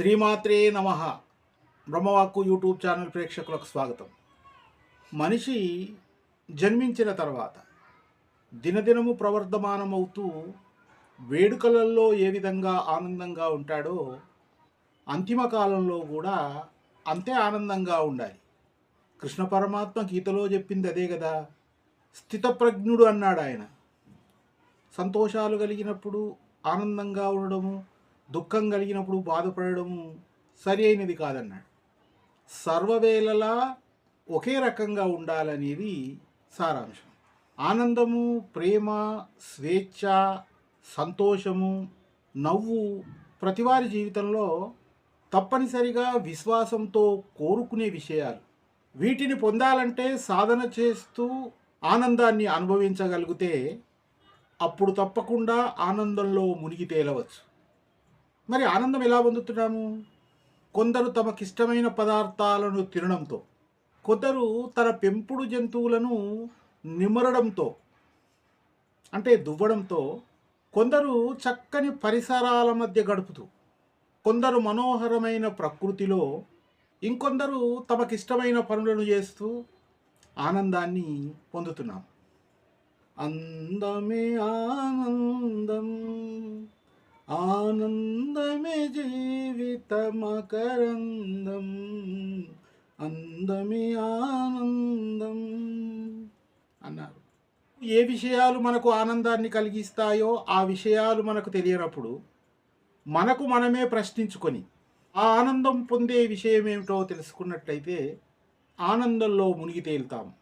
శ్రీమాత్రే నమ. బ్రహ్మవాక్కు YouTube channel ప్రేక్షకులకు స్వాగతం. మనిషి జన్మించిన తర్వాత దినదినము ప్రవర్ధమానమవుతూ వేడుకలలో ఏ విధంగా ఆనందంగా ఉంటాడో అంతిమ కాలంలో కూడా అంతే ఆనందంగా ఉండాలి. కృష్ణ పరమాత్మ గీతలో చెప్పింది అదే కదా. స్థితప్రజ్ఞుడు అన్నాడు ఆయన సంతోషాలు కలిగినప్పుడు ఆనందంగా ఉండడము దుఃఖం కలిగినప్పుడు బాధపడడము సరి అయినది కాదన్నాడు. సర్వవేళలా ఒకే రకంగా ఉండాలనేది సారాంశం. ఆనందము ప్రేమ స్వేచ్ఛ సంతోషము నవ్వు ప్రతివారి జీవితంలో తప్పనిసరిగా విశ్వాసంతో కోరుకునే విషయాలు. వీటిని పొందాలంటే సాధన చేస్తూ ఆనందాన్ని అనుభవించగలిగితే అప్పుడు తప్పకుండా ఆనందంలో మునిగి తేలవచ్చు. మరి ఆనందం ఎలా పొందుతున్నాము? కొందరు తమకిష్టమైన పదార్థాలను తినడంతో కొందరు తన పెంపుడు జంతువులను నిమరడంతో అంటే దువ్వడంతో కొందరు చక్కని పరిసరాల మధ్య గడుపుతూ కొందరు మనోహరమైన ప్రకృతిలో ఇంకొందరు తమకిష్టమైన పనులను చేస్తూ ఆనందాన్ని పొందుతున్నాం. అందమే ఆనందం. మకరందం అందమే ఆనందం అన్నారు. ఏ విషయాలు మనకు ఆనందాన్ని కలిగిస్తాయో ఆ విషయాలు మనకు తెలియనప్పుడు మనకు మనమే ప్రశ్నించుకొని ఆ ఆనందం పొందే విషయం ఏమిటో తెలుసుకున్నట్లయితే ఆనందంలో మునిగి తేలుతాం.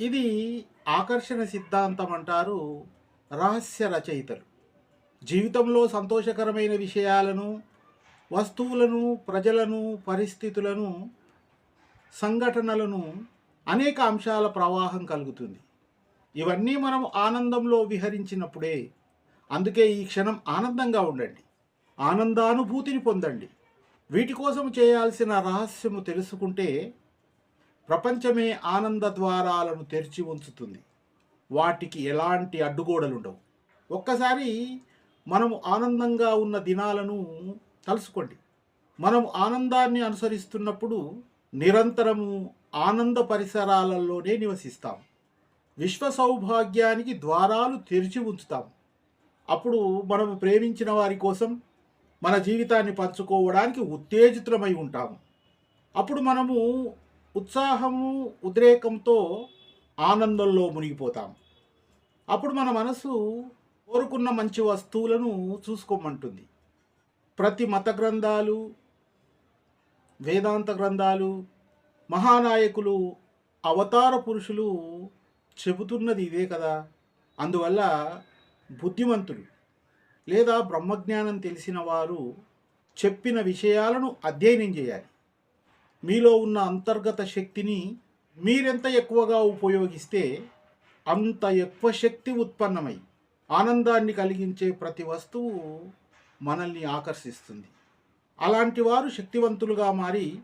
ఇది ఆకర్షణ సిద్ధాంతం అంటారు రహస్య రచయితలు. జీవితంలో సంతోషకరమైన విషయాలను వస్తువులను ప్రజలను పరిస్థితులను సంఘటనలను అనేక అంశాల ప్రవాహం కలుగుతుంది. ఇవన్నీ మనం ఆనందంలో విహరించినప్పుడే అందుకే ఈ క్షణం ఆనందంగా ఉండండి. ఆనందానుభూతిని పొందండి. వీటి కోసం చేయాల్సిన రహస్యము తెలుసుకుంటే ప్రపంచమే ఆనంద ద్వారాలను తెరిచి ఉంచుతుంది. వాటికి ఎలాంటి అడ్డుగోడలుండవు. ఒక్కసారి మనము ఆనందంగా ఉన్న దినాలను తలుసుకోండి మనం ఆనందాన్ని అనుసరిస్తున్నప్పుడు నిరంతరము ఆనంద పరిసరాలలోనే నివసిస్తాం. విశ్వ సౌభాగ్యానికి ద్వారాలు తెరిచి ఉంచుతాం. అప్పుడు మనము ప్రేమించిన వారి కోసం మన జీవితాన్ని పంచుకోవడానికి ఉత్తేజితులమై ఉంటాము అప్పుడు మనము ఉత్సాహము ఉద్రేకంతో ఆనందంలో మునిగిపోతాం. అప్పుడు మన మనసు కోరుకున్న మంచి వస్తువులను చూసుకోమంటుంది. ప్రతి మత గ్రంథాలు వేదాంత గ్రంథాలు మహానాయకులు అవతార పురుషులు చెబుతున్నది ఇదే కదా. అందువల్ల బుద్ధిమంతులు లేదా బ్రహ్మజ్ఞానం తెలిసిన వారు చెప్పిన విషయాలను అధ్యయనం చేయాలి. మీలో ఉన్న అంతర్గత శక్తిని మీరెంత ఎక్కువగా ఉపయోగిస్తే అంత ఎక్కువ శక్తి ఉత్పన్నమై ఆనందాన్ని కలిగించే ప్రతి వస్తువు మనల్ని ఆకర్షిస్తుంది. అలాంటి వారు శక్తివంతులుగా మారి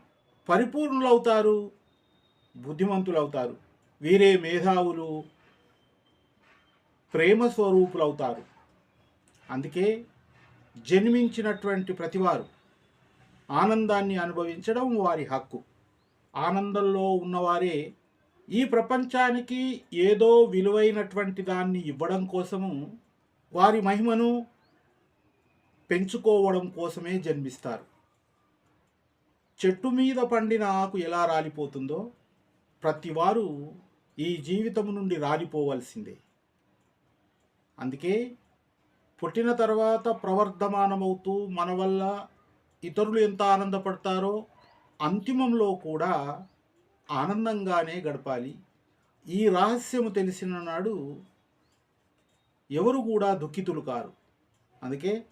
పరిపూర్ణులవుతారు బుద్ధిమంతులవుతారు. వీరే మేధావులు ప్రేమ స్వరూపులవుతారు అందుకే జన్మించినటువంటి ప్రతివారు ఆనందాన్ని అనుభవించడం వారి హక్కు. ఆనందంలో ఉన్నవారే ఈ ప్రపంచానికి ఏదో విలువైనటువంటి దాన్ని ఇవ్వడం కోసము వారి మహిమను పెంచుకోవడం కోసమే జన్మిస్తారు. చెట్టు మీద పండిన ఆకు ఎలా రాలిపోతుందో ప్రతివారు ఈ జీవితం నుండి రాలిపోవలసిందే. అందుకే పుట్టిన తర్వాత ప్రవర్ధమానమవుతూ మన వల్ల ఇతరులు ఎంత ఆనందపడతారో అంతిమంలో కూడా ఆనందంగానే గడపాలి. ఈ రహస్యము తెలిసిన నాడు ఎవరు కూడా దుఃఖితులు కారు. అందుకే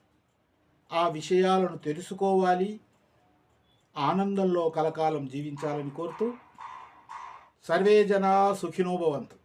ఆ విషయాలను తెలుసుకోవాలి. ఆనందంలో కలకాలం జీవించాలని కోరుతూ సర్వే జనా సుఖినోభవంతు